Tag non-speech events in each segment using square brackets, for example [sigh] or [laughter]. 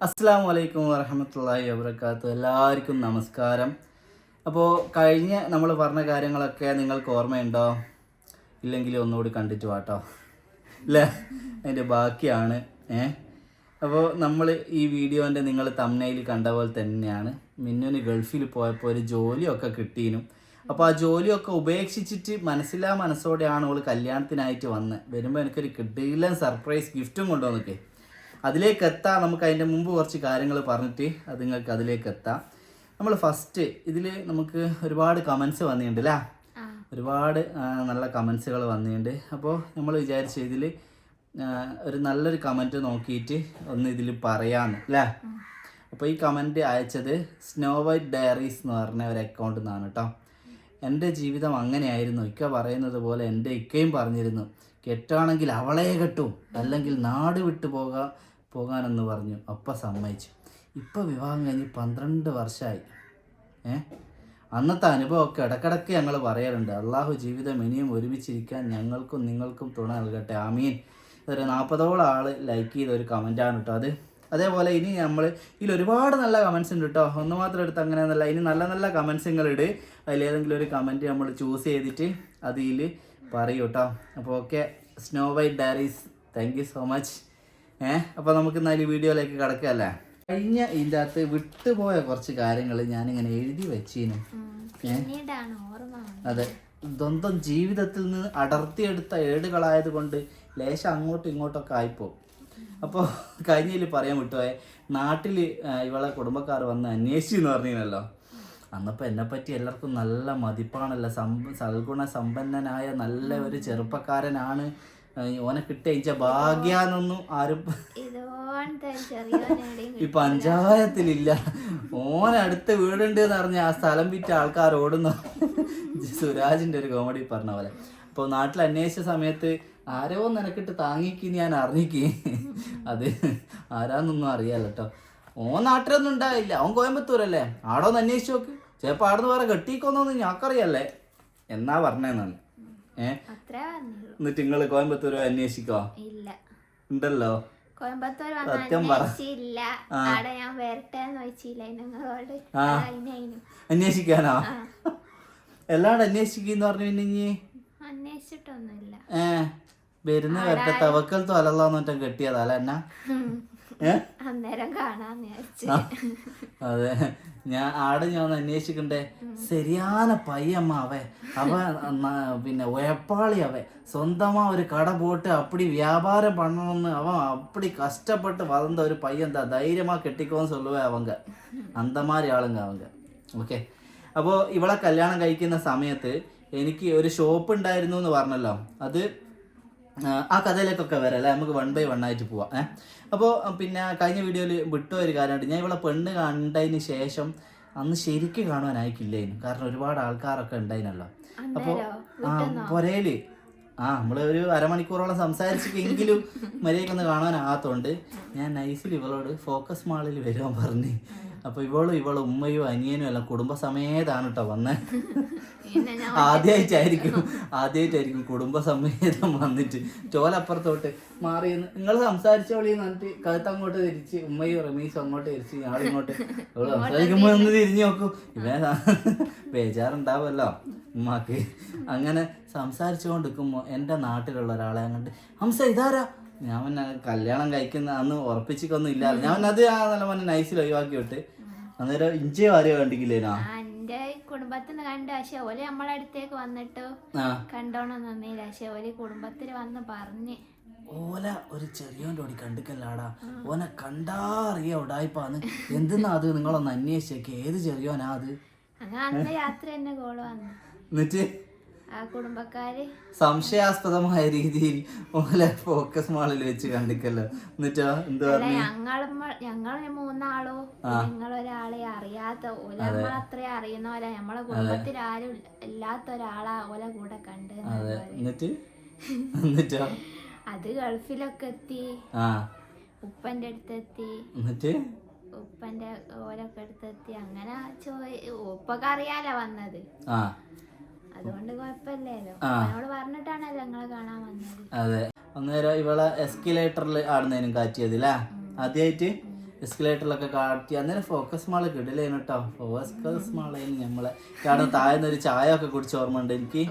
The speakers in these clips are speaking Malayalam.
അസ്സാം വലൈക്കും വരഹമത്തല്ലാഹി വബർക്കാത്തു എല്ലാവർക്കും നമസ്കാരം. അപ്പോൾ കഴിഞ്ഞ നമ്മൾ പറഞ്ഞ കാര്യങ്ങളൊക്കെ നിങ്ങൾക്ക് ഓർമ്മയുണ്ടോ? ഇല്ലെങ്കിൽ ഒന്നുകൂടി കണ്ടിട്ട് വാട്ടോ. അല്ലേ അതിന്റെ ബാക്കിയാണ്. ഏ? അപ്പോൾ നമ്മൾ ഈ വീഡിയോന്റെ നിങ്ങൾ തമ്മനയിൽ കണ്ട പോലെ തന്നെയാണ്. മിന്നുന് ഗൾഫിൽ പോയപ്പോൾ ഒരു ജോലിയൊക്കെ കിട്ടീനും. അപ്പോൾ ആ ജോലിയൊക്കെ ഉപേക്ഷിച്ചിട്ട് മനസ്സിലാ മനസ്സോടെയാണ് അവൾ കല്യാണത്തിനായിട്ട് വന്നത് വരുമ്പോൾ എനിക്കൊരു കിട്ടിയില്ല സർപ്രൈസ് ഗിഫ്റ്റും കൊണ്ടുവന്നിട്ടേ അതിലേക്ക് എത്താം നമുക്ക് അതിന്റെ മുമ്പ് കുറച്ച് കാര്യങ്ങൾ പറഞ്ഞിട്ട് അത് നിങ്ങൾക്ക് അതിലേക്ക് എത്താം നമ്മൾ ഫസ്റ്റ് ഇതിൽ നമുക്ക് ഒരുപാട് കമൻസ് വന്നിട്ടുണ്ട് അല്ലേ ഒരുപാട് നല്ല കമൻസുകൾ വന്നിട്ടുണ്ട്. അപ്പോൾ നമ്മൾ വിചാരിച്ച ഇതിൽ ഒരു നല്ലൊരു കമന്റ് നോക്കിയിട്ട് ഒന്ന് ഇതിൽ പറയാമെന്ന് അല്ലേ അപ്പോൾ ഈ കമന്റ് അയച്ചത് സ്നോ വൈറ്റ് ഡയറീസ് എന്ന് പറഞ്ഞ ഒരു അക്കൗണ്ടിൽ നിന്നാണ് കേട്ടോ എന്റെ ജീവിതം അങ്ങനെയായിരുന്നു. ഇക്ക പറയുന്നത് പോലെ എന്റെ ഇക്കയും പറഞ്ഞിരുന്നു. കെട്ടാണെങ്കിൽ അവളെ കെട്ടും. അല്ലെങ്കിൽ നാട് വിട്ടു പോകാ. പോകാനെന്ന് പറഞ്ഞു. അപ്പ സമ്മതിച്ചു. ഇപ്പം വിവാഹം കഴിഞ്ഞ് പന്ത്രണ്ട് വർഷമായി ഏ? അന്നത്തെ അനുഭവമൊക്കെ ഇടക്കിടക്ക് ഞങ്ങൾ പറയാറുണ്ട് അള്ളാഹു ജീവിതം ഇനിയും ഒരുമിച്ചിരിക്കാൻ ഞങ്ങൾക്കും നിങ്ങൾക്കും തുണ നൽകട്ടെ. ആമീൻ. ഒരു നാൽപ്പതോളം ആൾ ലൈക്ക് ചെയ്ത ഒരു കമന്റാണ് കേട്ടോ അത്. അതേപോലെ ഇനി നമ്മൾ ഇതിൽ ഒരുപാട് നല്ല കമൻസ് ഉണ്ട് കേട്ടോ ഒന്ന് മാത്രം എടുത്ത് അങ്ങനെ എന്നല്ല ഇനി നല്ല നല്ല കമൻസ് നിങ്ങൾ ഇട്. അതിലേതെങ്കിലും ഒരു കമന്റ് നമ്മൾ ചൂസ് ചെയ്തിട്ട് അതിൽ പറയൂ കേട്ടോ അപ്പോൾ okay Snow White Diaries thank you so much ഏഹ് അപ്പോൾ നമുക്ക് എന്നാൽ വീഡിയോയിലേക്ക് കിടക്കല്ലേ കഴിഞ്ഞ ഇതിന്റെ അകത്ത് വിട്ടുപോയ കുറച്ച് കാര്യങ്ങൾ ഞാനിങ്ങനെ എഴുതി വെച്ചിന്. അതെ. സ്വന്തം ജീവിതത്തിൽ നിന്ന് അടർത്തിയെടുത്ത ഏടുകളായത് കൊണ്ട് ലേശം അങ്ങോട്ടും ഇങ്ങോട്ടൊക്കെ ആയിപ്പോവും. അപ്പോൾ കഴിഞ്ഞതിൽ പറയാൻ വിട്ടുപോയെ നാട്ടിൽ ഇവളെ കുടുംബക്കാർ വന്ന് അന്വേഷിച്ചു എന്ന് പറഞ്ഞിരുന്നല്ലോ അന്നപ്പോൾ എന്നെപ്പറ്റി എല്ലാവർക്കും നല്ല മതിപ്പാണല്ലോ. സമ്പ സൽഗുണ സമ്പന്നനായ നല്ല ഒരു ചെറുപ്പക്കാരനാണ്. ഓനെ കിട്ടിയ ഭാഗ്യാന്നൊന്നും ആരും ഇപ്പൊ ഈ പഞ്ചായത്തിലില്ല. ഓൻ അടുത്ത വീടുണ്ട് എന്ന് പറഞ്ഞ ആ സ്ഥലം വിറ്റ ആൾക്കാർ ഓടുന്നു. സുരാജിന്റെ ഒരു കോമഡി പറഞ്ഞ പോലെ. അപ്പോൾ നാട്ടിൽ അന്വേഷിച്ച സമയത്ത് ആരോ നിനക്കിട്ട് താങ്ങിക്ക് ഞാൻ അറിഞ്ഞിക്ക്. അത് ആരാന്നൊന്നും അറിയാലോ കേട്ടോ ഓൻ നാട്ടിലൊന്നും ഉണ്ടാവില്ല അവൻ കോയമ്പത്തൂരല്ലേ? ആടോന്ന് അന്വേഷിച്ച് നോക്ക്. ചിലപ്പോൾ ആടുന്ന് വേറെ ഞാൻ ഞങ്ങൾക്കറിയല്ലേ എന്നാ പറഞ്ഞേന്നാണ് എന്നിട്ട് നിങ്ങൾ കോയമ്പത്തൂർ അന്വേഷിക്കോ? ഉണ്ടല്ലോ. കോയമ്പത്തൂർ അന്വേഷിക്കാനോ? എല്ലാടും അന്വേഷിക്കുന്ന പറഞ്ഞു പിന്നെ ഇനി? അന്വേഷിച്ചിട്ടൊന്നുമില്ല. ഏ. വരുന്ന വരട്ടെ. തവക്കൽ തൊലല്ലാന്ന് മറ്റം കെട്ടിയതാ അല്ല എന്നാ അതെ. ഞാൻ ആടെ ഞാൻ അന്വേഷിക്കണ്ടേ? ശരിയാന പയ്യമ്മ അവേ. അവ പിന്നെ വേപ്പാളി അവേ. സ്വന്തമാ ഒരു കട പോട്ട് അപ്പടി വ്യാപാരം പണമെന്ന് അവൻ അപ്പടി കഷ്ടപ്പെട്ട് വളർന്ന ഒരു പയ്യൻ എന്താ ധൈര്യമാ കെട്ടിക്കോന്ന് സൊല്ലുവേ അവങ്ക. അന്തമാരി ആളുങ്ക അവങ്ക. ഓക്കെ. അപ്പോൾ ഇവളെ കല്യാണം കഴിക്കുന്ന സമയത്ത് എനിക്ക് ഒരു ഷോപ്പ് ഉണ്ടായിരുന്നു എന്ന് പറഞ്ഞല്ലോ. അത് ആ കഥയിലേക്കൊക്കെ വരാം അല്ലേ? നമുക്ക് വൺ ബൈ വൺ ആയിട്ട് പോവാം ഏഹ് അപ്പോൾ പിന്നെ കഴിഞ്ഞ വീഡിയോയിൽ വിട്ട ഒരു കാര്യമുണ്ട്. ഞാൻ ഇവളെ പെണ്ണ് കണ്ടതിന് ശേഷം അന്ന് ശരിക്കും കാണുവാനായിക്കില്ലേനു കാരണം ഒരുപാട് ആൾക്കാരൊക്കെ ഉണ്ടായിരുന്നല്ലോ അപ്പോൾ ആ പുരയിൽ ആ നമ്മൾ ഒരു അരമണിക്കൂറോളം സംസാരിച്ചെങ്കിലും [laughs] മര്യാദക്കൊന്ന് കാണാനാകാത്തതുകൊണ്ട് ഞാൻ നൈസിൽ ഇവളോട് ഫോക്കസ് മാളിൽ വരുവാൻ പറഞ്ഞു. അപ്പൊ ഇവളും ഇവളും ഉമ്മയും അനിയനും എല്ലാം കുടുംബസമേതാണ് കേട്ടോ വന്നത് ആദ്യമായിട്ടായിരിക്കും ആദ്യമായിട്ടായിരിക്കും കുടുംബസമേതം വന്നിട്ട്. ചോലപ്പുറത്തോട്ട് മാറി നിങ്ങൾ സംസാരിച്ചോളി എന്നിട്ട് കഴുത്ത് അങ്ങോട്ട് തിരിച്ച് ഉമ്മയും റമീസും അങ്ങോട്ട് തിരിച്ച് ഞാളിങ്ങോട്ട് ഇവൾ സംസാരിക്കുമ്പോ ഒന്ന് തിരിഞ്ഞു നോക്കും. ഇവനെ ബേജാറുണ്ടാവുമല്ലോ ഉമ്മാക്ക്. അങ്ങനെ സംസാരിച്ചുകൊണ്ടിരിക്കുമ്പോ എന്റെ നാട്ടിലുള്ള ഒരാളെ അങ്ങോട്ട് ഹംസ ഇതാരാ? ഞാൻ പിന്നെ കല്യാണം കഴിക്കുന്ന അന്ന് ഉറപ്പിച്ചിക്കൊന്നും ഇല്ല ഞാൻ അത് ആ നല്ല മോനെ നൈസിൽ ഒഴിവാക്കി വിട്ട് അന്നേരം ഇഞ്ചിയോ ആരെയോ കണ്ടിക്കില്ലേനാ എന്റെ കുടുംബത്തിന് കണ്ട് പക്ഷെ ഓൽ നമ്മളെ അടുത്തേക്ക് വന്നിട്ട് കണ്ടോണം നന്നില്ല പക്ഷെ ഓൽ കുടുംബത്തിൽ വന്ന് പറഞ്ഞ്. ഓല ഒരു ചെറിയോന്റെ ഓടി കണ്ടിക്കല്ലാടാ. ഓനെ കണ്ടാ അറിയ ഉടായിപ്പാന്ന്. എന്തിനാ അത്? നിങ്ങളൊന്ന് അന്വേഷിച്ചേക്ക്. ഏത് ചെറിയോനാ അത്? അങ്ങനെ അന്ന് രാത്രി തന്നെ കോൾ വന്നു. എന്നിട്ട്? സംശയാസ്പദമായ രീതിയിൽ ഓല ഫോക്കസ് മാളിൽ വെച്ച് കണ്ടിക്കല്ലോ. എന്നിട്ടോ എന്താ പറഞ്ഞു? ഞങ്ങൾ മൂന്നാളോ നിങ്ങളൊരാളെ അറിയാത്ത ഓല നമ്മളത്രേ അറിയുന്നവരാ. നമ്മളെ കുടുംബത്തിൽ ആരും ഇല്ലാത്ത ഒരാളാ ഓല കൂടെ കണ്ട് എന്നിട്ട്? [laughs] എന്നിട്ടോ? അത് ഗൾഫിലൊക്കെ എത്തി. ഉപ്പന്റെ അടുത്തെത്തി. എന്നിട്ട്? ഉപ്പന്റെ ഓലൊക്കെ അടുത്തെത്തി. അങ്ങനെ ചോയ് ഉപ്പൊക്കെ അറിയാലോ വന്നത് അതെ. അന്നേരം ഇവളെ എസ്കലേറ്ററിൽ ആടുന്നതിനും കാറ്റിയതില്ലേ ആദ്യമായിട്ട് എസ്കലേറ്ററിലൊക്കെ കാട്ടി അന്നേരം ഫോക്കസ് മാൾ കിടിലേനു കേട്ടോ ഫോക്കസ് മാളേനു നമ്മളെ കാരണം താഴ്ന്ന ഒരു ചായ ഒക്കെ കുടിച്ച ഓർമ്മ ഉണ്ട് എനിക്ക്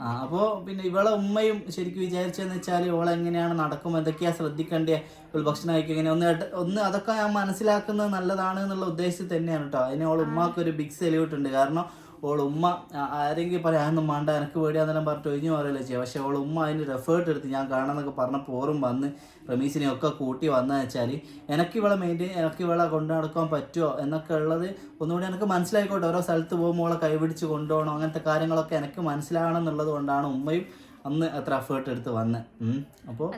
ആ അപ്പോൾ പിന്നെ ഇവളെ ഉമ്മയും ശരിക്കും വിചാരിച്ചതെന്ന് വെച്ചാൽ ഇവളെ എങ്ങനെയാണ് നടക്കും എന്തൊക്കെയാ ശ്രദ്ധിക്കേണ്ടത് ഒരു ഭക്ഷണം കഴിക്കുക ഇങ്ങനെ ഒന്ന് ഒന്ന് അതൊക്കെ ഞാൻ മനസ്സിലാക്കുന്നത് നല്ലതാണ് എന്നുള്ള ഉദ്ദേശത്തിൽ തന്നെയാണ് കേട്ടോ അതിന് ഓൾ ഉമ്മാക്ക് ഒരു ബിഗ് സെല്യൂട്ട് ഉണ്ട്. കാരണം ഓൾ ഉമ്മ ആരെങ്കിലും പറയാം അതൊന്നും വേണ്ട എനിക്ക് പേടിയാന്നെല്ലാം പറഞ്ഞിട്ട് ഒഴിഞ്ഞു പറയല്ലോ ചെയ്യാം. പക്ഷേ ഓൾ ഉമ്മ അതിന് എഫേർട്ട് എടുത്ത് ഞാൻ കാണാന്നൊക്കെ പറഞ്ഞപ്പോൾ ഓറും വന്ന് റമീസിനെ ഒക്കെ കൂട്ടി വന്നതെന്ന് വെച്ചാൽ എനിക്ക് ഇവളെ മെയിന്റെയിൻ എനിക്ക് ഇവളെ കൊണ്ടു നടക്കാൻ പറ്റുമോ എന്നൊക്കെ ഉള്ളത് ഒന്നുകൂടി എനിക്ക് മനസ്സിലായിക്കോട്ടെ. ഓരോ സ്ഥലത്ത് പോകുമ്പോൾ ഓളെ കൈപിടിച്ച് കൊണ്ടുപോകണം അങ്ങനത്തെ കാര്യങ്ങളൊക്കെ എനിക്ക് മനസ്സിലാകണം എന്നുള്ളത് കൊണ്ടാണ് ഉമ്മയും അന്ന് അത്ര എഫേർട്ട് എടുത്ത് വന്ന്. അപ്പോൾ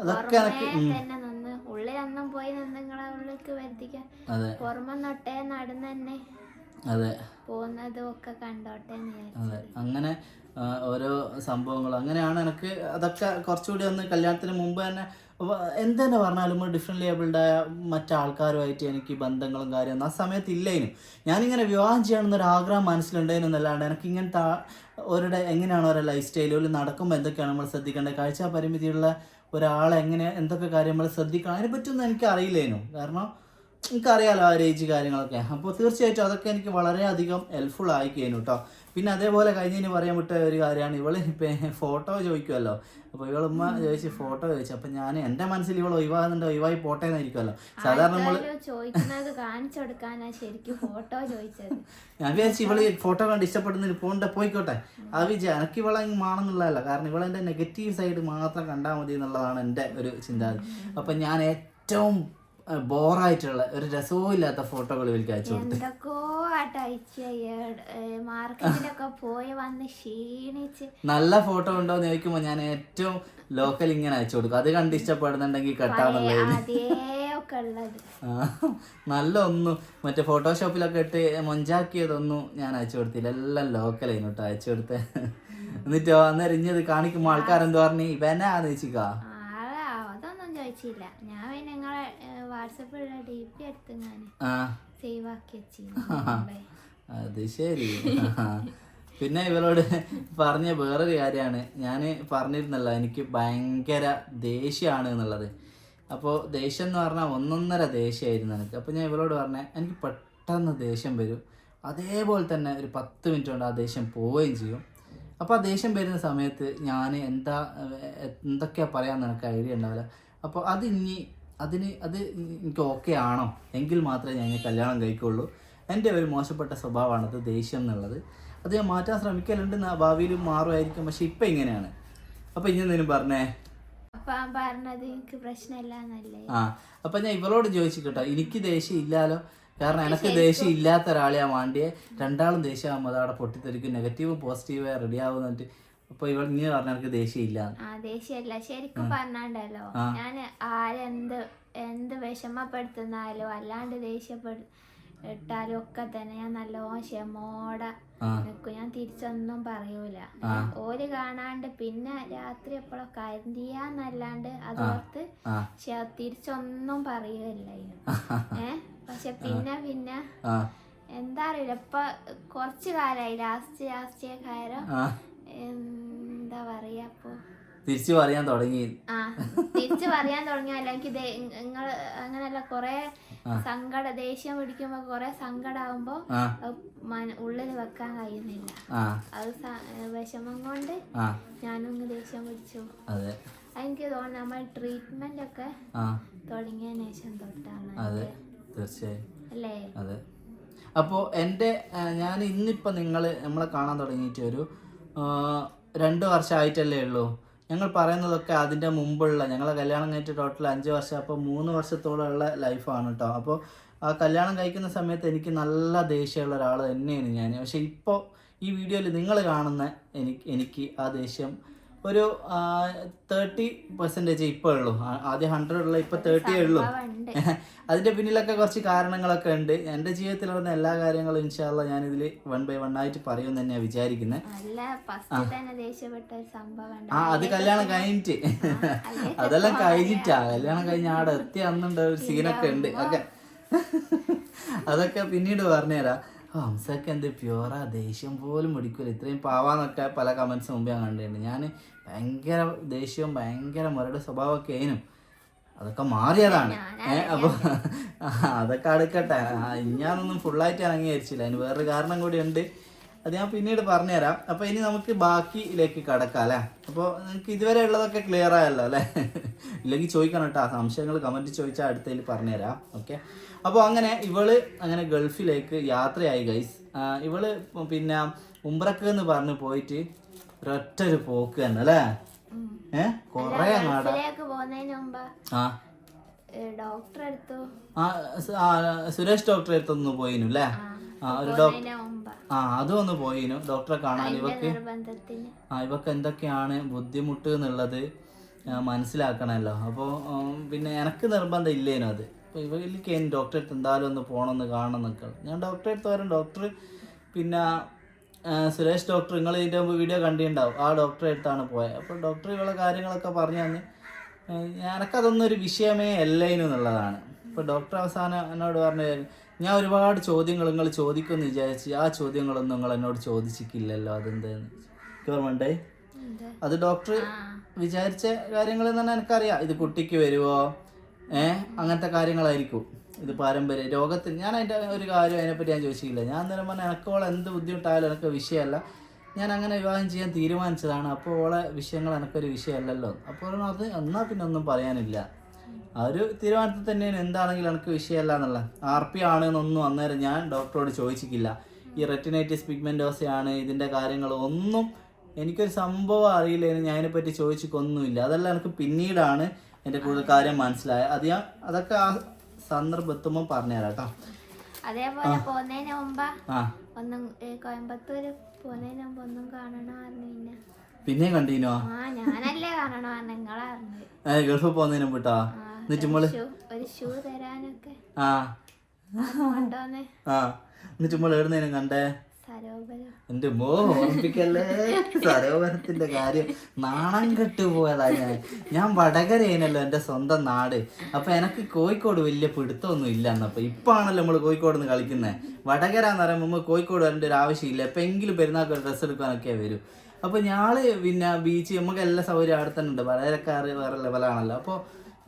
അതൊക്കെ എനിക്ക് പോയി നിങ്ങളെ ഉള്ളിലേക്ക് വരുത്തിക്കാൻ അതെ. പുറമെ നൊട്ടേ നടന്ന് അതെ. പോകുന്നതും ഒക്കെ കണ്ടോട്ടെ അതെ. അങ്ങനെ ഓരോ സംഭവങ്ങൾ. അങ്ങനെയാണ് എനിക്ക് അതൊക്കെ കുറച്ചുകൂടി ഒന്ന് കല്യാണത്തിന് മുമ്പ് തന്നെ വ- എന്ത് തന്നെ പറഞ്ഞാലും ഡിഫറെന്റ് ലേബിൾഡായ മറ്റാൾക്കാരുമായിട്ട് എനിക്ക് ബന്ധങ്ങളും കാര്യമൊന്നും ആ സമയത്ത് ഇല്ലേനും ഞാനിങ്ങനെ വിവാഹം ചെയ്യണമെന്നൊരു ആഗ്രഹം മനസ്സിലുണ്ടായിരുന്നു എന്നല്ലാണ്ട് എനിക്ക് ഇങ്ങനത്തെ അവരുടെ എങ്ങനെയാണ് അവരുടെ ലൈഫ് സ്റ്റൈൽ ഒരു നടക്കുമ്പോൾ എന്തൊക്കെയാണ് നമ്മൾ ശ്രദ്ധിക്കേണ്ടത്? കാഴ്ച പരിമിതിയുള്ള ഒരാളെ എങ്ങനെ എന്തൊക്കെ കാര്യങ്ങൾ നമ്മൾ ശ്രദ്ധിക്കണം? അതിനെപ്പറ്റിയൊന്നും എനിക്ക് അറിയില്ലേനും കാരണം എനിക്കറിയാലോ ആ രേജ് ഏജ് കാര്യങ്ങളൊക്കെ. അപ്പോൾ തീർച്ചയായിട്ടും അതൊക്കെ എനിക്ക് വളരെയധികം ഹെൽപ്ഫുൾ ആയി കഴിഞ്ഞു കേട്ടോ പിന്നെ അതേപോലെ കഴിഞ്ഞതിന് പറയാൻ വിട്ട ഒരു കാര്യമാണ്. ഇവൾ ഇപ്പം ഫോട്ടോ ചോദിക്കുമല്ലോ അപ്പോൾ ഇവളുമ്മ ചോദിച്ച് ഫോട്ടോ ചോദിച്ചു. അപ്പം ഞാൻ എന്റെ മനസ്സിൽ ഇവൾ ഒഴിവാകുന്നുണ്ട്? ഒഴിവായി പോട്ടെ എന്നായിരിക്കുമല്ലോ സാധാരണ നമ്മൾ ഞാൻ വിചാരിച്ചു ഇവൾ ഫോട്ടോ കണ്ട് ഇഷ്ടപ്പെടുന്നതിന് പോകണ്ട പോയിക്കോട്ടെ. ആ വിചാ എനിക്ക് ഇവളെ മാണെന്നുള്ളതല്ല. കാരണം ഇവളെന്റെ നെഗറ്റീവ് സൈഡ് മാത്രം കണ്ടാൽ മതി എന്നുള്ളതാണ് എന്റെ ഒരു ചിന്താഗതി. അപ്പം ഞാൻ ഏറ്റവും ബോറായിട്ടുള്ള ഒരു രസവും ഇല്ലാത്ത ഫോട്ടോകൾ ഇവർക്ക് അയച്ചു കൊടുത്തു. എന്തൊക്കെയോ ആട്ട് അയച്ച മാർക്കറ്റിലൊക്കെ പോയി വന്ന് ക്ഷീണിച്ച്. നല്ല ഫോട്ടോ ഉണ്ടോ എന്ന് ചോദിക്കുമ്പോൾ ഞാൻ ഏറ്റവും ലോക്കൽ ഇങ്ങനെ അയച്ചു കൊടുക്കും. അത് കണ്ട് ഇഷ്ടപ്പെടുന്നുണ്ടെങ്കിൽ കട്ടാന്നുള്ളത്. നല്ല ഒന്നും. മറ്റേ ഫോട്ടോഷോപ്പിലൊക്കെ ഇട്ട് മൊഞ്ചാക്കിയതൊന്നും ഞാൻ അയച്ചു കൊടുത്തില്ല. എല്ലാം ലോക്കൽ കേട്ടോ അയച്ചു കൊടുത്തേ. എന്നിട്ടോ അന്നേരം കാണിക്കുമ്പോൾ ആൾക്കാരെന്ത് പറഞ്ഞു? ഇവനാന്ന് വെച്ചിക്കാ ആളെ ചോദിച്ചില്ല ഞാൻ നിങ്ങളെ വാട്സപ്പിലുള്ള ഡി പി എടുത്ത് ഞാൻ സേവ് ആക്കി [laughs] അത് ശരി. [laughs] പിന്നെ ഇവരോട് പറഞ്ഞ വേറൊരു കാര്യമാണ്. ഞാൻ പറഞ്ഞിരുന്നല്ലോ എനിക്ക് ഭയങ്കര ദേഷ്യമാണ് എന്നുള്ളത്. അപ്പോൾ ദേഷ്യം എന്ന് പറഞ്ഞാൽ ഒന്നൊന്നര ദേഷ്യമായിരുന്നു എനിക്ക്. അപ്പോൾ ഞാൻ ഇവരോട് പറഞ്ഞ എനിക്ക് പെട്ടെന്ന് ദേഷ്യം വരും. അതേപോലെ തന്നെ ഒരു പത്ത് മിനിറ്റ് കൊണ്ട് ആ ദേഷ്യം പോവുകയും ചെയ്യും. അപ്പോൾ ആ ദേഷ്യം വരുന്ന സമയത്ത് ഞാൻ എന്താ എന്തൊക്കെയാണ് എന്തൊക്കെയാ പറയാമെന്ന് എനിക്ക് ഐഡിയ ഉണ്ടാവില്ല. അപ്പോൾ അത് ഇനി അതിന് അത് എനിക്ക് ഓക്കെ ആണോ? എങ്കിൽ മാത്രമേ ഞാൻ കല്യാണം കഴിക്കുള്ളൂ എന്റെ ഒരു മോശപ്പെട്ട സ്വഭാവമാണത് ദേഷ്യം എന്നുള്ളത്. അത് ഞാൻ മാറ്റാൻ ശ്രമിക്കലുണ്ട് ഭാവിയിൽ മാറുമായിരിക്കും. പക്ഷെ ഇപ്പം ഇങ്ങനെയാണ്. അപ്പം ഇനി എന്തെങ്കിലും പറഞ്ഞേ? ആ അപ്പം ഞാൻ ഇവളോട് ചോദിച്ചു കേട്ടോ എനിക്ക് ദേഷ്യം ഇല്ലാലോ? കാരണം എനിക്ക് ദേഷ്യം ഇല്ലാത്ത ഒരാളെയാണ് വേണ്ടിയെ രണ്ടാളും ദേഷ്യമാകുമ്പോൾ അത് അവിടെ പൊട്ടിത്തെറിക്കും നെഗറ്റീവും പോസിറ്റീവ് റെഡി ആവുന്നിട്ട് അപ്പോൾ ഇവൾ നീ പറഞ്ഞാൽ ദേഷ്യമില്ല. ആ ദേഷ്യമല്ല. ശരിക്കും പറഞ്ഞാണ്ടല്ലോ. ഞാൻ ആരെന്ത് എന്ത് വിഷമപ്പെടുത്തുന്നാലോ അല്ലാണ്ട് ദേഷ്യപ്പെടു ഇട്ടാലും ഒക്കെ തന്നെ ഞാൻ നല്ലോണം ക്ഷമോടെ നിൽക്കും ഞാൻ തിരിച്ചൊന്നും പറയൂല. ഓര് കാണാണ്ട് പിന്നെ രാത്രി എപ്പോഴൊക്കെ കരുതിയാന്നല്ലാണ്ട് അതോർത്ത് തിരിച്ചൊന്നും പറയൂല ഏ? പക്ഷെ പിന്നെ പിന്നെ എന്താ അറിയില്ല. ഇപ്പൊ കൊറച്ചു കാലായി. ലാസ്റ്റ് ലാസ്റ്റ് കാലം എന്താ പറയാ തിരിച്ചു പറയാൻ തുടങ്ങി. ആ തിരിച്ചു പറയാൻ തുടങ്ങി. അല്ലെങ്കിൽ നിങ്ങൾ അങ്ങനെയല്ല കൊറേ സങ്കട ദേഷ്യം പിടിക്കുമ്പോ കൊറേ സങ്കടാവുമ്പോ ഉള്ളിൽ വെക്കാൻ കഴിയുന്നില്ല. അത് വിഷമം കൊണ്ട് ഞാനൊന്ന് ദേഷ്യം പിടിച്ചു. എനിക്ക് തോന്നുന്നു നമ്മൾ ട്രീറ്റ്മെന്റ് ഒക്കെ തുടങ്ങിയ ശേഷം തൊട്ടാണ്. അതെ. തീർച്ചയായും. അല്ലേ? അതെ. അപ്പോൾ എന്റെ ഞാൻ ഇന്നിപ്പോ നിങ്ങൾ നമ്മളെ കാണാൻ തുടങ്ങിയിട്ട് ഒരു രണ്ട് വർഷമായിട്ടല്ലേ ഉള്ളൂ. ഞങ്ങൾ പറയുന്നതൊക്കെ അതിന്റെ മുമ്പുള്ള ഞങ്ങളെ കല്യാണം കഴിഞ്ഞിട്ട് ടോട്ടൽ അഞ്ച് വർഷം അപ്പോൾ മൂന്ന് വർഷത്തോളമുള്ള ലൈഫാണ് കേട്ടോ അപ്പോൾ ആ കല്യാണം കഴിക്കുന്ന സമയത്ത് എനിക്ക് നല്ല ദേഷ്യമുള്ള ഒരാൾ തന്നെയാണ് ഞാൻ. പക്ഷേ ഇപ്പോൾ ഈ വീഡിയോയിൽ നിങ്ങൾ കാണുന്ന എനിക്ക് എനിക്ക് ആ ദേഷ്യം ഒരു തേർട്ടി പെർസെന്റേജ് ഇപ്പോൾ ഉള്ളൂ. ആദ്യം ഹൺഡ്രഡ് ഉള്ള ഇപ്പോൾ തേർട്ടിയേ ഉള്ളൂ. അതിന്റെ [laughs] അതിന്റെ പിന്നിലൊക്കെ കുറച്ച് കാരണങ്ങളൊക്കെ ഉണ്ട്. എന്റെ ജീവിതത്തിൽ നടന്ന എല്ലാ കാര്യങ്ങളും ഇൻഷാല്ല ഞാൻ ഇതിൽ വൺ ബൈ വൺ ആയിട്ട് പറയും തന്നെയാണ് വിചാരിക്കുന്നത് ആ. അത് കല്യാണം കഴിഞ്ഞിട്ട്. [laughs] അതെല്ലാം കഴിഞ്ഞിട്ടാ. കല്യാണം കഴിഞ്ഞ ആടെ എത്തി അന്നുണ്ട് ഒരു സീനൊക്കെ ഉണ്ട്. ഒക്കെ [laughs] അതൊക്കെ പിന്നീട് പറഞ്ഞുതരാം. ഹംസക്ക് എന്ത് പ്യൂറാ ദേഷ്യം പോലും പിടിക്കൂല. ഇത്രയും പാവാന്നൊക്കെ പല കമൻസ് മുമ്പ് ഞാൻ കണ്ടിട്ടുണ്ട്. ഞാൻ ഭയങ്കര ദേഷ്യവും ഭയങ്കര മുരട് സ്വഭാവമൊക്കെ ആയിരുന്നു. അതൊക്കെ മാറിയതാണ്. ഏഹ് അപ്പൊ [laughs] അതൊക്കെ അടുക്കട്ടെ. ഞാനൊന്നും ഫുള്ളായിട്ട് അംഗീകരിച്ചില്ല അതിന് വേറൊരു കാരണം കൂടി ഉണ്ട്. അത് ഞാൻ പിന്നീട് പറഞ്ഞുതരാം. അപ്പോൾ ഇനി നമുക്ക് ബാക്കിയിലേക്ക് കടക്കാം അല്ലേ? അപ്പോൾ നിങ്ങൾക്ക് ഇതുവരെ ഉള്ളതൊക്കെ ക്ലിയർ ആയല്ലോ അല്ലേ? [laughs] ഇല്ലെങ്കിൽ ചോദിക്കണം കേട്ടോ ആ സംശയങ്ങൾ കമന്റ് ചോദിച്ചാൽ അടുത്തതിൽ പറഞ്ഞുതരാം. ഓക്കെ അപ്പോൾ അങ്ങനെ ഇവൾ അങ്ങനെ ഗൾഫിലേക്ക് യാത്രയായി ഗൈസ് ഇവൾ പിന്നെ ഉംബ്രക്ക് എന്ന് പറഞ്ഞ് പോയിട്ട് ഒരൊറ്റ ഒരു പോക്ക് തന്നെ അല്ലേ? ഏഹ് കൊറേ അങ്ങാടാ. ആ. സുരേഷ് ഡോക്ടറെ അടുത്തൊന്ന് പോയിനു അല്ലേ? ആ ഒരു ഡോക്ടർ ആ അതും ഒന്ന് പോയിനു. ഡോക്ടറെ കാണാൻ ഇവക്ക്. ആ ഇവക്ക് എന്തൊക്കെയാണ് ബുദ്ധിമുട്ട് എന്നുള്ളത് മനസ്സിലാക്കണല്ലോ മനസ്സിലാക്കണമല്ലോ. അപ്പോൾ പിന്നെ എനിക്ക് നിർബന്ധം ഇല്ലേനു അത്. അപ്പോൾ ഇവർക്ക് ഡോക്ടറെ അടുത്ത് എന്തായാലും ഒന്ന് പോകണമെന്ന് കാണണം എന്നൊക്കെ. ഞാൻ ഡോക്ടറെ അടുത്ത് വരും ഡോക്ടർ പിന്നെ സുരേഷ് ഡോക്ടർ നിങ്ങൾ ഇതിന്റെ മുമ്പ് വീഡിയോ കണ്ടിട്ടുണ്ടാവും. ആ ഡോക്ടറെ അടുത്താണ് പോയത് അപ്പോൾ ഡോക്ടർ ഇവളെ കാര്യങ്ങളൊക്കെ പറഞ്ഞു തന്നെ. എനക്കതൊന്നും ഒരു വിഷയമേ അല്ലേനു എന്നുള്ളതാണ്. ഇപ്പോൾ ഡോക്ടർ അവസാനം എന്നോട് പറഞ്ഞു ഞാൻ ഒരുപാട് ചോദ്യങ്ങൾ നിങ്ങൾ ചോദിക്കുമെന്ന് വിചാരിച്ച് ആ ചോദ്യങ്ങളൊന്നും നിങ്ങൾ എന്നോട് ചോദിച്ചിട്ടില്ലല്ലോ. അതെന്താന്ന്? ഗവൺമെന്റ്? അത് ഡോക്ടർ വിചാരിച്ച കാര്യങ്ങൾ തന്നെ എനിക്കറിയാം. ഇത് കുട്ടിക്ക് വരുമോ ഏഹ് അങ്ങനത്തെ കാര്യങ്ങളായിരിക്കും. ഇത് പാരമ്പര്യം. രോഗത്തിൽ ഞാൻ അതിന്റെ ഒരു കാര്യം അതിനെപ്പറ്റി ഞാൻ ചോദിച്ചില്ല ഞാൻ അന്നേരം പറഞ്ഞാൽ എനിക്കോളെ എന്ത് ബുദ്ധിമുട്ടായാലും എനിക്ക് വിഷയമല്ല. ഞാൻ അങ്ങനെ വിവാഹം ചെയ്യാൻ തീരുമാനിച്ചതാണ്. അപ്പോൾ ഓളെ വിഷയങ്ങൾ എനിക്കൊരു വിഷയമല്ലല്ലോ. അപ്പോൾ അത് എന്നാൽ പിന്നെ ഒന്നും പറയാനില്ല. ആ ഒരു തീരുമാനത്തിൽ തന്നെയാണ്. എന്താണെങ്കിലും എനിക്ക് വിഷയമല്ല എന്നുള്ള. ആർ പി ആണെന്നൊന്നും അന്നേരം ഞാൻ ഡോക്ടറോട് ചോദിച്ചിട്ടില്ല. ഈ റെറ്റിനൈറ്റിസ് പിഗ്മെന്റോസയാണ് ഇതിന്റെ കാര്യങ്ങൾ ഒന്നും എനിക്കൊരു സംഭവം അറിയില്ലെന്ന് ഞാൻ അതിനെപ്പറ്റി ചോദിച്ചിട്ടൊന്നുമില്ല. അതെല്ലാം എനിക്ക് പിന്നീടാണ് എന്റെ കൂടുതൽ കാര്യം മനസ്സിലായത്. അത് ഞാൻ അതൊക്കെ ആ സന്ദർഭം എത്തുമ്പോൾ പറഞ്ഞുതരാം കേട്ടോ അതേപോലെ പോകുന്നതിന് മുമ്പ് ആ. ഒന്നും കോയമ്പത്തൂര് പോകുന്നതിന് മുമ്പ് ഒന്നും കാണണോ പറഞ്ഞു പിന്നെ. പിന്നെ കണ്ടീനോ? ഞാനല്ലേ കാണണോ നിങ്ങളാ ഗൾഫിൽ പോകുന്നതിന് മുമ്പ് കേട്ടോ എന്നിട്ട് മോൾ? ഷൂ ഒരു ഷൂ തരാനൊക്കെ. ആ. കൊണ്ടുവന്ന്. ആ. എന്നിട്ട് മോൾ എവിടുന്നേനും കണ്ടേ? എന്റെ മോ ഓർമ്മിപ്പിക്കല്ലേ? സരോവരത്തിന്റെ കാര്യം. നാണം കെട്ടു പോയതാ ഞാൻ. ഞാൻ വടകരേനല്ലോ എന്റെ സ്വന്തം നാട്. അപ്പൊ എനിക്ക് കോഴിക്കോട് വലിയ പിടുത്തമൊന്നും ഇല്ല എന്നപ്പോ. ഇപ്പൊ ആണല്ലോ നമ്മൾ കോഴിക്കോട് നിന്ന് കളിക്കുന്നത് വടകര എന്ന് പറയുമ്പോൾ നമ്മൾ കോഴിക്കോട് വരേണ്ട ഒരു ആവശ്യമില്ല. എപ്പെങ്കിലും പെരുന്നാൾക്ക് ഒരു ഡ്രസ്സ് എടുക്കാനൊക്കെ വരും. അപ്പൊ ഞാൾ പിന്നെ ബീച്ച് നമുക്ക് എല്ലാ സൗകര്യം അവിടെ തന്നെ ഉണ്ട്. വടകരക്കാർ വേറെ ലെവലാണല്ലോ അപ്പോൾ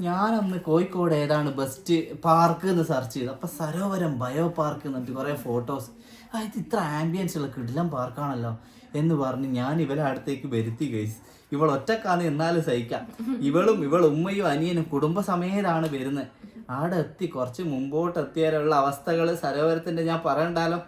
ഞാനന്ന് കോഴിക്കോട് ഏതാണ് ബെസ്റ്റ് പാർക്ക് എന്ന് സെർച്ച് ചെയ്തു. അപ്പോൾ സരോവരം ബയോ പാർക്ക് എന്നിട്ട് കുറേ ഫോട്ടോസ് ഇത് ഇത്ര ആംബിയൻസ് ഉള്ള കിടിലം പാർക്കാണല്ലോ എന്ന് പറഞ്ഞ് ഞാൻ ഇവരെ അടുത്തേക്ക് വരുത്തി ഗൈസ് ഇവൾ ഒറ്റക്കാന്ന് എന്നാലും സഹിക്കാം. ഇവളും ഇവൾ ഉമ്മയും അനിയനും കുടുംബസമേതാണ് വരുന്നത്. ആടെ എത്തി കുറച്ച് മുമ്പോട്ട് എത്തിയാലുള്ള അവസ്ഥകൾ സരോവരത്തിന്റെ ഞാൻ പറയണ്ടാലോ?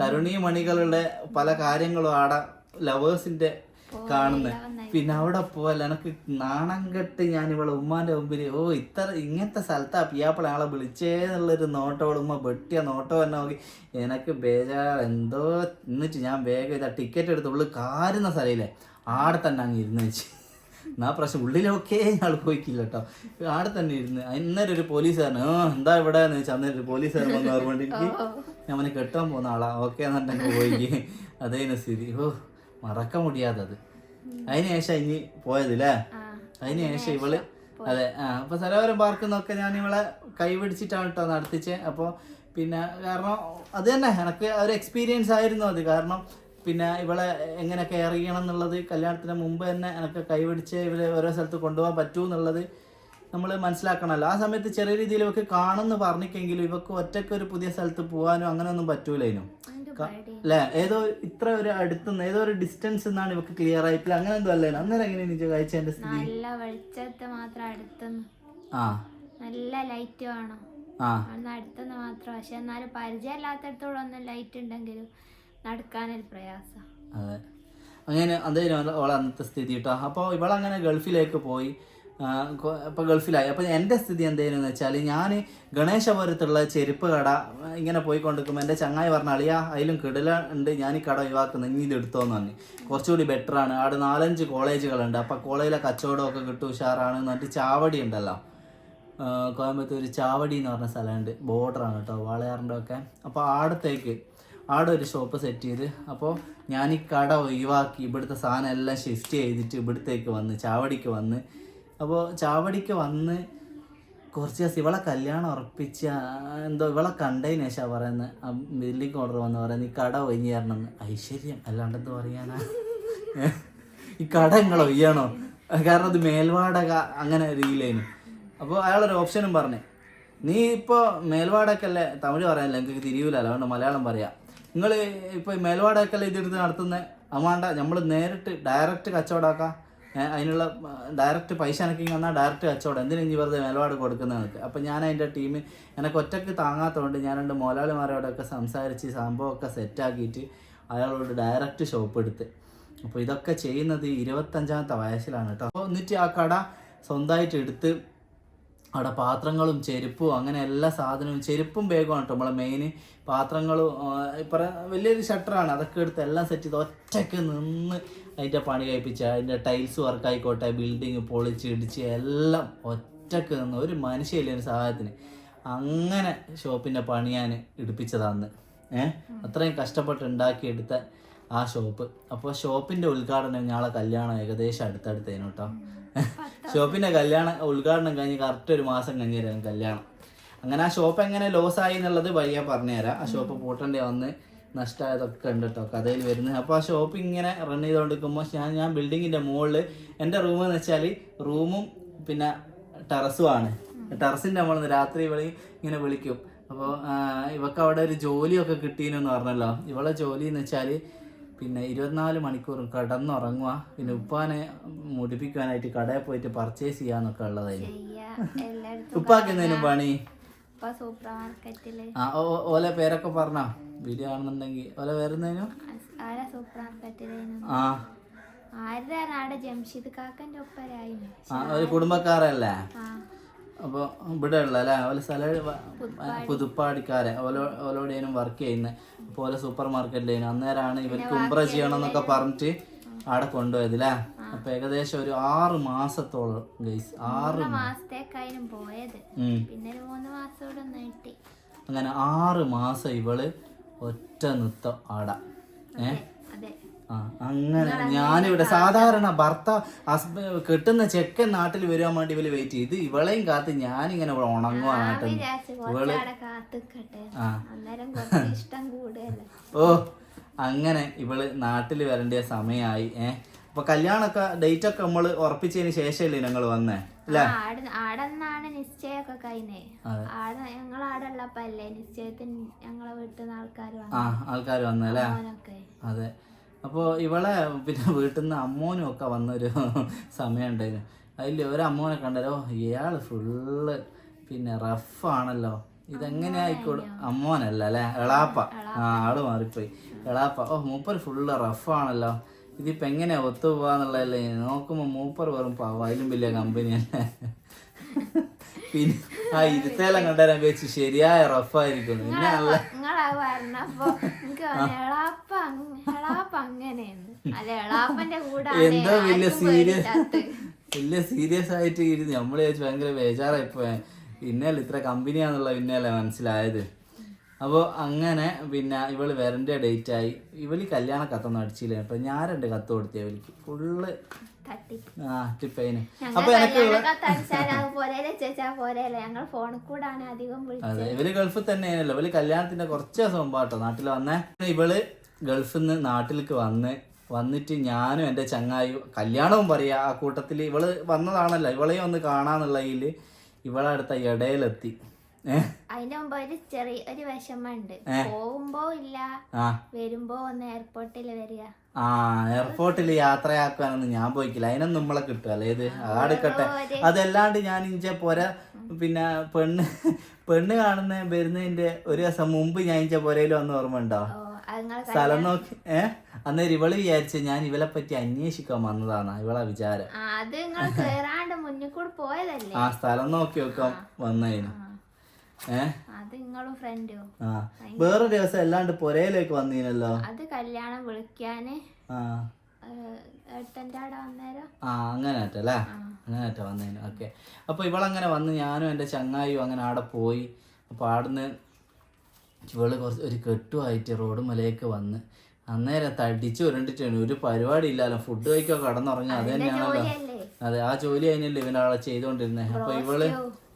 തരുണീ മണികളുടെ പല കാര്യങ്ങളും ആടെ ലവേഴ്സിന്റെ കാണുന്നത് പിന്നെ അവിടെ പോവല്ല എനിക്ക് നാണം കെട്ട് ഞാൻ ഇവളെ ഉമ്മാന്റെ മുമ്പിൽ ഓ ഇത്ര ഇങ്ങനത്തെ സ്ഥലത്താ പിയാപ്പിള ആളെ വിളിച്ചേന്നുള്ളൊരു നോട്ടോ ഉമ്മ വെട്ടിയ നോട്ടോ തന്നെ നോക്കി. എനിക്ക് ബേജാർ എന്തോ എന്നിട്ട് ഞാൻ വേഗം ഇതാ ടിക്കറ്റ് എടുത്ത് ഉള്ളിൽ കാരുന്ന സ്ഥലയില്ലേ ആടെ തന്നെ അങ്ങ് ഇരുന്ന് വെച്ച്. എന്നാ പ്രശ്നം ഉള്ളിലൊക്കെ ആൾ പോയിക്കില്ല കേട്ടോ ആടെ തന്നെ ഇരുന്ന്. അന്നേരം ഒരു പോലീസുകാരൻ ഓ എന്താ ഇവിടെ എന്ന് വെച്ചാൽ അന്നേരം ഒരു പോലീസുകാരൻ വന്ന് ഓർമ്മ ഞാൻ അവനെ കെട്ടാൻ പോകുന്ന ആളാ ഓക്കെ എന്നുണ്ടെങ്കിൽ പോയി. അതേനു സ്ഥിതി. ഓ മറക്കാൻ മുടിയാത്തത്. അതിനുശേഷം ഇനി പോയതില്ലേ? അതിനുശേഷം ഇവൾ അതെ ആ അപ്പൊ സരോവരം പാർക്ക് നിന്നൊക്കെ ഞാൻ ഇവളെ കൈ പിടിച്ചിട്ടാണ് കേട്ടോ നടത്തിച്ച്. അപ്പോൾ പിന്നെ കാരണം അത് തന്നെ എനിക്ക് ഒരു എക്സ്പീരിയൻസ് ആയിരുന്നു അത്. കാരണം പിന്നെ ഇവളെ എങ്ങനെ കെയർ ചെയ്യണം എന്നുള്ളത് കല്യാണത്തിന് മുമ്പ് തന്നെ എനിക്ക് കൈപിടിച്ച് ഇവരെ ഓരോ സ്ഥലത്ത് കൊണ്ടുപോകാൻ പറ്റൂ എന്നുള്ളത് നമ്മൾ മനസ്സിലാക്കണമല്ലോ ആ സമയത്ത് ചെറിയ രീതിയിൽ ഇവക്ക് കാണുമെന്ന് പറഞ്ഞിട്ടെങ്കിലും ഇവക്ക് ഒറ്റയ്ക്ക് ഒരു പുതിയ സ്ഥലത്ത് പോകാനോ അങ്ങനെയൊന്നും പറ്റൂലേനു. അല്ലേ ഏതോ ഇത്ര ഒരു അടുത്തുനിന്ന് ഏതോ ഒരു ഡിസ്റ്റൻസ് എന്നാണ് ഇവക്ക് ക്ലിയർ ആയിട്ടില്ല. അങ്ങനെ എന്തോ അല്ലേ അന്നേരം എങ്ങനെ നിജ കഴിച്ച എന്റെ സ്ഥിതി? നല്ല വെളിച്ചത്തെ മാത്രം അടുത്തുനിന്ന്. ആ. നല്ല ലൈറ്റ് വേണം. ആ. അടുത്തുനിന്ന് മാത്രം. പക്ഷെ എന്നാലും പരിചയമില്ലാത്തടത്തോളം ഒന്നും ലൈറ്റ് ഉണ്ടെങ്കിലും നടക്കാനൊരു പ്രയാസം. അതെ. അങ്ങനെ അതേ ഓളെ അന്നത്തെ സ്ഥിതി കേട്ടോ. അപ്പോൾ ഇവളങ്ങനെ ഗൾഫിലേക്ക് പോയി. അപ്പോൾ ഗൾഫിലായി. അപ്പോൾ എന്റെ സ്ഥിതി എന്തായിരുന്നു വെച്ചാൽ ഞാൻ ഗണേശപുരത്തുള്ള ചെരുപ്പ് കട ഇങ്ങനെ പോയി കൊണ്ടിരിക്കുമ്പോൾ എന്റെ ചങ്ങായി പറഞ്ഞ അളിയാ അതിലും കിടല ഉണ്ട് ഞാൻ ഈ കട ഒഴിവാക്കുന്നത് ഇനി ഇത് എടുത്തോന്ന് പറഞ്ഞു. കുറച്ചുകൂടി ബെറ്ററാണ് അവിടെ നാലഞ്ച് കോളേജുകളുണ്ട്. അപ്പോൾ കോളേജിലെ കച്ചവടമൊക്കെ കിട്ടും ഉഷാറാണ് എന്നിട്ട് ചാവടി ഉണ്ടല്ലോ. കോയമ്പത്തൂർ ചാവടി എന്ന് പറഞ്ഞ സ്ഥലമുണ്ട്. ബോർഡറാണ് കേട്ടോ വാളയാറിന്റെ ഒക്കെ. അപ്പോൾ ആടത്തേക്ക് ആടെ ഒരു ഷോപ്പ് സെറ്റ് ചെയ്ത് അപ്പോൾ ഞാൻ ഈ കട ഒഴിവാക്കി ഇവിടുത്തെ സാധനം എല്ലാം ഷിഫ്റ്റ് ചെയ്തിട്ട് ഇവിടത്തേക്ക് വന്ന് ചാവടിക്ക് വന്ന് അപ്പോൾ ചാവടിക്ക് വന്ന് കുറച്ച് ദിവസം ഇവളെ കല്യാണം ഉറപ്പിച്ച എന്തോ ഇവളെ കണ്ടതിന് ശേഷം പറയുന്നത് ബില്ലിംഗ് ഓർഡർ വന്ന് പറയുന്നത് ഈ കട ഒഴിഞ്ഞു തരണമെന്ന്. ഐശ്വര്യം അല്ലാണ്ട് എന്ത് പറയാനാ? ഈ കട നിങ്ങൾ ഒയ്യണോ കാരണം അത് മേൽവാടക അങ്ങനെ രീതിയിലേനു. അപ്പോൾ അയാളൊരു ഓപ്ഷനും പറഞ്ഞു നീ ഇപ്പോൾ മേൽവാടക്കല്ലേ തമിഴ് പറയാനല്ല എനിക്ക് തിരിയൂല അതുകൊണ്ട് മലയാളം പറയാം. നിങ്ങൾ ഇപ്പോൾ മേൽവാടക്കല്ലേ ഇതെടുത്ത് നടത്തുന്നത് അമാണ്ട നമ്മൾ നേരിട്ട് ഡയറക്റ്റ് കച്ചവടമാക്കാം. അതിനുള്ള ഡയറക്റ്റ് പൈസ എനിക്ക് വന്നാൽ ഡയറക്റ്റ് കച്ചവടം. എന്തിനും ഇനി വെറുതെ മേൽവാട് കൊടുക്കുന്നതൊക്കെ അപ്പം ഞാൻ അതിന്റെ ടീം എനിക്ക് ഒറ്റയ്ക്ക് താങ്ങാത്തതുകൊണ്ട് ഞാൻ രണ്ട് മോലാളിമാരോടൊക്കെ സംസാരിച്ച് സംഭവമൊക്കെ സെറ്റാക്കിയിട്ട് അയാളോട് ഡയറക്റ്റ് ഷോപ്പ് എടുത്ത്. അപ്പോൾ ഇതൊക്കെ ചെയ്യുന്നത് ഇരുപത്തഞ്ചാമത്തെ വയസ്സിലാണ് കേട്ടോ അപ്പോൾ എന്നിട്ട് ആ കട സ്വന്തമായിട്ട് എടുത്ത് അവിടെ പാത്രങ്ങളും ചെരുപ്പും അങ്ങനെ എല്ലാ സാധനവും ചെരുപ്പും ബാഗുമാണ് കേട്ടോ നമ്മളെ മെയിൻ പാത്രങ്ങളും ഇപ്പം വലിയൊരു ഷട്ടറാണ് അതൊക്കെ എടുത്ത് എല്ലാം സെറ്റ് ചെയ്ത് ഒറ്റയ്ക്ക് നിന്ന് അതിന്റെ പണി കഴിപ്പിച്ച് അതിന്റെ ടൈൽസ് വർക്ക് ആയിക്കോട്ടെ ബിൽഡിങ് പൊളിച്ച് ഇടിച്ച് എല്ലാം ഒറ്റയ്ക്ക് നിന്ന് ഒരു മനുഷ്യയില്ല ഒരു സഹായത്തിന്. അങ്ങനെ ഷോപ്പിന്റെ പണി ഞാൻ ഏഹ് അത്രയും കഷ്ടപ്പെട്ട് ഉണ്ടാക്കിയെടുത്ത ആ ഷോപ്പ് അപ്പോൾ ഷോപ്പിന്റെ ഉദ്ഘാടനം ഞങ്ങളെ കല്യാണം ഏകദേശം അടുത്തടുത്തേനു കേട്ടോ ഷോപ്പിന്റെ കല്യാണം ഉദ്ഘാടനം കഴിഞ്ഞ് കറക്റ്റ് ഒരു മാസം കഴിഞ്ഞായിരുന്നു കല്യാണം. അങ്ങനെ ആ ഷോപ്പ് എങ്ങനെ ലോസ് ആയി എന്നുള്ളത് വലിയ പറഞ്ഞുതരാം ആ ഷോപ്പ് പൂട്ടേണ്ടി വന്ന് നഷ്ടമായതൊക്കെ ഉണ്ട് കേട്ടോ കഥയിൽ വരുന്നത്. അപ്പോൾ ആ ഷോപ്പ് ഇങ്ങനെ റൺ ചെയ്തുകൊണ്ടിരിക്കുമ്പോൾ ഞാൻ ഞാൻ ബിൽഡിങ്ങിന്റെ മുകളിൽ എന്റെ റൂം എന്ന് വെച്ചാൽ റൂമും പിന്നെ ടെറസും ആണ്. ടെറസിന്റെ നമ്മൾ രാത്രി വിളി ഇങ്ങനെ വിളിക്കും. അപ്പോൾ ഇവക്ക് അവിടെ ഒരു ജോലിയൊക്കെ കിട്ടീനെന്ന് പറഞ്ഞല്ലോ. ഇവളെ ജോലി എന്ന് വെച്ചാൽ പിന്നെ ഇരുപത്തിനാല് മണിക്കൂറും കിടന്നുറങ്ങുക പിന്നെ ഉപ്പാനെ മുടിപ്പിക്കാനായിട്ട് കടയിൽ പോയിട്ട് പർച്ചേസ് ചെയ്യാന്നൊക്കെ ഉള്ളതായിരുന്നു ഉപ്പാക്കുന്നതിനും പണി? ആ ഓലെ പേരൊക്കെ പറഞ്ഞോ? വീഡിയോ ആണെന്നുണ്ടെങ്കിൽ ഓലെ വരുന്നതിനും ആ. ഒരു കുടുംബക്കാരല്ലേ? അപ്പൊ ഇവിടെ ഉള്ള അല്ലേ ഓല സ്ഥല പുതുപ്പാടിക്കാരെ. ഓലോ ഓലോടേനും വർക്ക് ചെയ്യുന്നത് ഓല സൂപ്പർ മാർക്കറ്റിലേനും അന്നേരമാണ് ഇവർക്ക് ഉംറ ചെയ്യണം എന്നൊക്കെ പറഞ്ഞിട്ട് അവിടെ കൊണ്ടുപോയത് അല്ലേ അപ്പൊ ഏകദേശം ഒരു ആറ് മാസത്തോളം ഗൈസ് ആറ് മാസത്തേക്കായിരുന്നു പോയത്. പിന്നെ ഒരു മൂന്ന് മാസം നീട്ടി. അങ്ങനെ ആറ് മാസം ഇവൾ ഒറ്റ നൃത്തം ആടാ. ഏ? അതെ. ആ അങ്ങനെ ഞാനിവിടെ സാധാരണ ഭർത്താവ് ഹസ്ബ കെട്ടുന്ന ചെക്കൻ നാട്ടിൽ വരുവാൻ വേണ്ടി ഇവർ വെയിറ്റ് ചെയ്ത്. ഇവളെയും കാത്ത് ഞാനിങ്ങനെ ഇവിടെ ഉണങ്ങുവാ നാട്ടിൽ ഇവൾ [laughs] ഓ അങ്ങനെ ഇവൾ നാട്ടിൽ വരേണ്ട സമയമായി ഏഹ് അപ്പൊ കല്യാണൊക്കെ ഡേറ്റ് ഒക്കെ നമ്മൾ ഉറപ്പിച്ചതിന് ശേഷമല്ലേ ഞങ്ങൾ വന്നേ? അല്ലേ? ആടെന്നാണ് നിശ്ചയമൊക്കെ കഴിഞ്ഞേ. ആടെ ഞങ്ങൾ നിശ്ചയത്തിന് ഞങ്ങളെ വീട്ടിൽ നിന്ന് ആൾക്കാർ ആൾക്കാർ വന്നല്ലേ അതെ. അപ്പോൾ ഇവളെ പിന്നെ വീട്ടിൽ നിന്ന് അമ്മോനും ഒക്കെ വന്നൊരു സമയം ഉണ്ടായിരുന്നു അതിൽ ഒരു അമ്മോനെ കണ്ടല്ലോ ഇയാൾ ഫുള്ള് പിന്നെ റഫാണല്ലോ ഇതെങ്ങനെയായിക്കോളും അമ്മോനല്ല അല്ലേ? എളാപ്പ. ആ ആൾ മാറിപ്പോയി. എളാപ്പ. ഓ മൂപ്പർ ഫുള്ള് റഫാണല്ലോ ഇതിപ്പോ എങ്ങനെയാ ഒത്തുപോകാന്നുള്ളതല്ലേ നോക്കുമ്പോൾ നോക്കുമ്പോ മൂപ്പർ വെറും പാവ. അതിലും വലിയ കമ്പനിയല്ലേ? പിന്നെ ആ ഇരുത്തേലം കണ്ടേരാൻ വെച്ച് ശരിയായ റഫായിരിക്കും. പിന്നെ നല്ല നിങ്ങളാ പറഞ്ഞപ്പോ എനിക്ക് തോന്നി, എളാപ്പ അങ്ങ്- എളാപ്പ അങ്ങനെയെന്ന് അല്ല എളാപ്പന്റെ കൂടെ എന്തോ വലിയ സീരിയസ് വലിയ സീരിയസ് ആയിട്ട് ഇരുന്ന് നമ്മൾ ചോദിച്ചു ഭയങ്കര പോയാൽ ഇന്നലെ ഇത്ര കമ്പനിയാന്നുള്ള ഇന്നലെ മനസ്സിലായത്. അപ്പോൾ അങ്ങനെ പിന്നെ ഇവൾ വരണ്ട ഡേറ്റ് ആയി ഇവൾ കല്യാണ കത്തൊന്നും അടിച്ചില്ല? കേട്ടോ ഞാൻ രണ്ട് കത്ത് കൊടുത്തേ ഇവൾക്ക്. ഫുള്ള് ആ ടിപ്പൈന്. അപ്പൊ എനിക്ക് അത് ഇവർ ഗൾഫിൽ തന്നെയാണല്ലോ. ഇവർ കല്യാണത്തിന്റെ കുറച്ച് ദിവസം മുമ്പാട്ടോ നാട്ടിൽ വന്നേ. ഇവൾ ഗൾഫിൽ നിന്ന് നാട്ടിലേക്ക് വന്ന് വന്നിട്ട് ഞാനും എന്റെ ചങ്ങായും കല്യാണവും പറയാ. ആ കൂട്ടത്തിൽ ഇവൾ വന്നതാണല്ലോ. ഇവളെയും ഒന്ന് കാണാന്നുള്ളതിൽ ഇവളടുത്ത ഇടയിലെത്തി. അതിന്റെ മുമ്പ് ഒരു ചെറിയ ഒരു വിഷമുണ്ട് പോകുമ്പോ ഇല്ല ആ. വരുമ്പോ ഒന്ന് എയർപോർട്ടിൽ വരിക. ആ എയർപോർട്ടിൽ യാത്രയാക്കാനൊന്നും ഞാൻ പോയിക്കില്ല. അതിനൊന്നും നമ്മളെ കിട്ടുക ഏത് അതെടുക്കട്ടെ അതല്ലാണ്ട് ഞാൻ ഇഞ്ചെ പോര പിന്നെ പെണ്ണ് പെണ്ണ് കാണുന്ന വരുന്നതിന്റെ ഒരു ദിവസം മുമ്പ് ഞാൻ ഇഞ്ചെ പോരയിൽ വന്ന് ഓർമ്മ ഉണ്ടോ? സ്ഥലം നോക്കി ഏ? അന്നേരം ഇവൾ വിചാരിച്ച ഞാൻ ഇവളെ പറ്റി അന്വേഷിക്കാൻ വന്നതാണ് ഇവളെ വിചാരം. ആ സ്ഥലം നോക്കി നോക്കാം വന്നതിന്. വേറെ ദിവസം അല്ലാണ്ട് പുരയിലേക്ക് വന്നീനല്ലോ? അത് കല്യാണം വിളിക്കാന്. ആ. അങ്ങനെ അങ്ങനെ വന്നേനു. വന്നതിന് ഓക്കെ. അപ്പൊ ഇവളങ്ങനെ വന്ന് ഞാനും എന്റെ ചങ്ങായിയും അങ്ങനെ ആടെ പോയി. അപ്പോൾ ആടുന്ന് ഇവൾ കുറച്ച് ഒരു കെട്ടുമായിട്ട് റോഡ് മലയൊക്കെ വന്ന് അന്നേരം തടിച്ച് ഉരുണ്ടിട്ടാണ്. ഒരു പരിപാടി ഇല്ലല്ലോ ഫുഡ് കഴിക്കോ കടന്നുറങ്ങി. അത് തന്നെയാണല്ലോ. അതെ ആ ജോലി കഴിഞ്ഞല്ലേ ഇവനാളെ ചെയ്തുകൊണ്ടിരുന്നത് അപ്പൊ ഇവൾ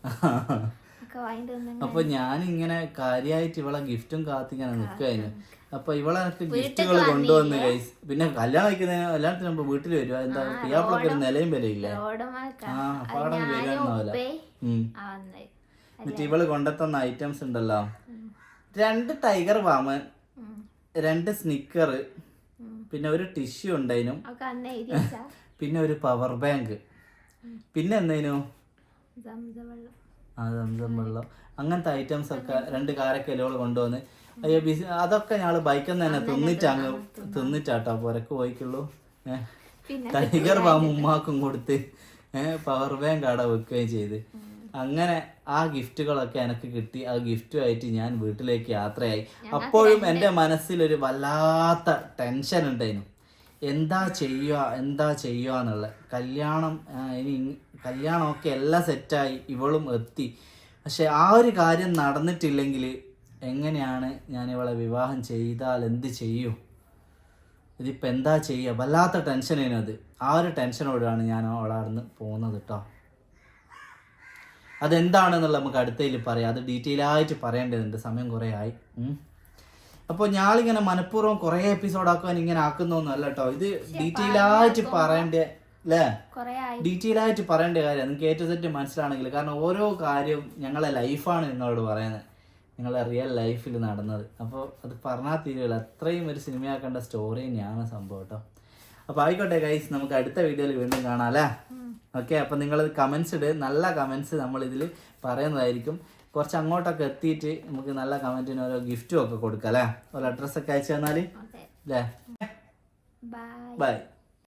[laughs] ഒക്കെ ഞാൻ ഇങ്ങനെ അപ്പൊ ഞാനിങ്ങനെ കാര്യമായിട്ട് ഇവളെ ഗിഫ്റ്റും കാത്തിങ്ങനെ നിൽക്കായിരുന്നു അപ്പൊ ഇവളെ ഗിഫ്റ്റുകൾ കൊണ്ടുവന്ന് കൈസ് പിന്നെ കല്യാണം വയ്ക്കുന്നതിന് കല്യാണത്തിന് മുമ്പ് വീട്ടിൽ വരുക എന്താ പിയാപ്പിളൊക്കെ ഒരു നിലയും വിലയില്ല ആ അപ്പൊ വന്നത് എന്നിട്ട് ഇവൾ കൊണ്ടെത്തുന്ന ഐറ്റംസ് ഉണ്ടല്ലോ. രണ്ട് ടൈഗർ വാമൻ രണ്ട് സ്നിക്കർ പിന്നെ ഒരു ടിഷ്യൂ വെച്ചാ [laughs] പിന്നെ ഒരു പവർ ബാങ്ക് പിന്നെ എന്തേനു? ആ സംസം വെള്ളം. അങ്ങനത്തെ ഐറ്റംസ് ഒക്കെ രണ്ട് കാരക്കലോൾ കൊണ്ടുവന്ന്. അയ്യോ ബിസി അതൊക്കെ ഞങ്ങൾ ബൈക്കിൽ നിന്ന് തന്നെ തിന്നിട്ട് അങ്ങ് തിന്നിട്ടാട്ടോ പുരക്ക് പോയിക്കുള്ളൂ. ടൈഗർ ബാം ഉമ്മാക്കും കൊടുത്ത് പവർ ബാങ്ക് അവിടെ വെക്കുകയും ചെയ്ത്. അങ്ങനെ ആ ഗിഫ്റ്റുകളൊക്കെ എനിക്ക് കിട്ടി. ആ ഗിഫ്റ്റുമായിട്ട് ഞാൻ വീട്ടിലേക്ക് യാത്രയായി. അപ്പോഴും എന്റെ മനസ്സിലൊരു വല്ലാത്ത ടെൻഷൻ ഉണ്ടായിരുന്നു. എന്താ ചെയ്യുക എന്താ ചെയ്യുക എന്നുള്ളത് കല്യാണം ഇനി കല്യാണമൊക്കെ എല്ലാം സെറ്റായി ഇവളും എത്തി. പക്ഷെ ആ ഒരു കാര്യം നടന്നിട്ടില്ലെങ്കിൽ എങ്ങനെയാണ് ഞാൻ ഇവളെ വിവാഹം ചെയ്താൽ എന്ത് ചെയ്യും? ഇതിപ്പോൾ എന്താ ചെയ്യുക? വല്ലാത്ത ടെൻഷൻ അത്. ആ ഒരു ടെൻഷനോടാണ് ഞാൻ അവളാർന്ന് പോകുന്നത് കേട്ടോ അതെന്താണെന്നുള്ള നമുക്ക് അടുത്തതിൽ പറയാം. അത് ഡീറ്റെയിൽ ആയിട്ട് പറയേണ്ടതുണ്ട്. സമയം കുറേ ആയി. അപ്പോൾ ഞാളിങ്ങനെ മനഃപൂർവം കുറേ എപ്പിസോഡ് ആക്കുവാൻ ഇങ്ങനെ ആക്കുന്നൊന്നും അല്ല കേട്ടോ ഇത് ഡീറ്റെയിൽ ആയിട്ട് പറയേണ്ട അല്ലേ ഡീറ്റെയിൽ ആയിട്ട് പറയേണ്ട കാര്യം നിങ്ങൾക്ക് ഏറ്റവും സെറ്റ് മനസ്സിലാണെങ്കിൽ കാരണം ഓരോ കാര്യവും ഞങ്ങളെ ലൈഫാണ് നിങ്ങളോട് പറയുന്നത്. നിങ്ങളെ റിയൽ ലൈഫിൽ നടന്നത്. അപ്പോൾ അത് പറഞ്ഞാൽ തീരുകയില്ല. അത്രയും ഒരു സിനിമയാക്കേണ്ട സ്റ്റോറി തന്നെയാണ് സംഭവം കേട്ടോ അപ്പോൾ ആയിക്കോട്ടെ ഗൈസ് നമുക്ക് അടുത്ത വീഡിയോയിൽ വീണ്ടും കാണാം അല്ലേ ഓക്കെ അപ്പോൾ നിങ്ങൾ കമൻസ് ഇട്. നല്ല കമൻസ് നമ്മൾ ഇതിൽ പറയുന്നതായിരിക്കും. കുറച്ച് അങ്ങോട്ടൊക്കെ എത്തിയിട്ട് നമുക്ക് നല്ല കമന്റിന് ഓരോ ഗിഫ്റ്റും ഒക്കെ കൊടുക്കാം അല്ലേ ഓരോ അഡ്രസ്സൊക്കെ അയച്ചു തന്നാൽ അല്ലേ ബൈ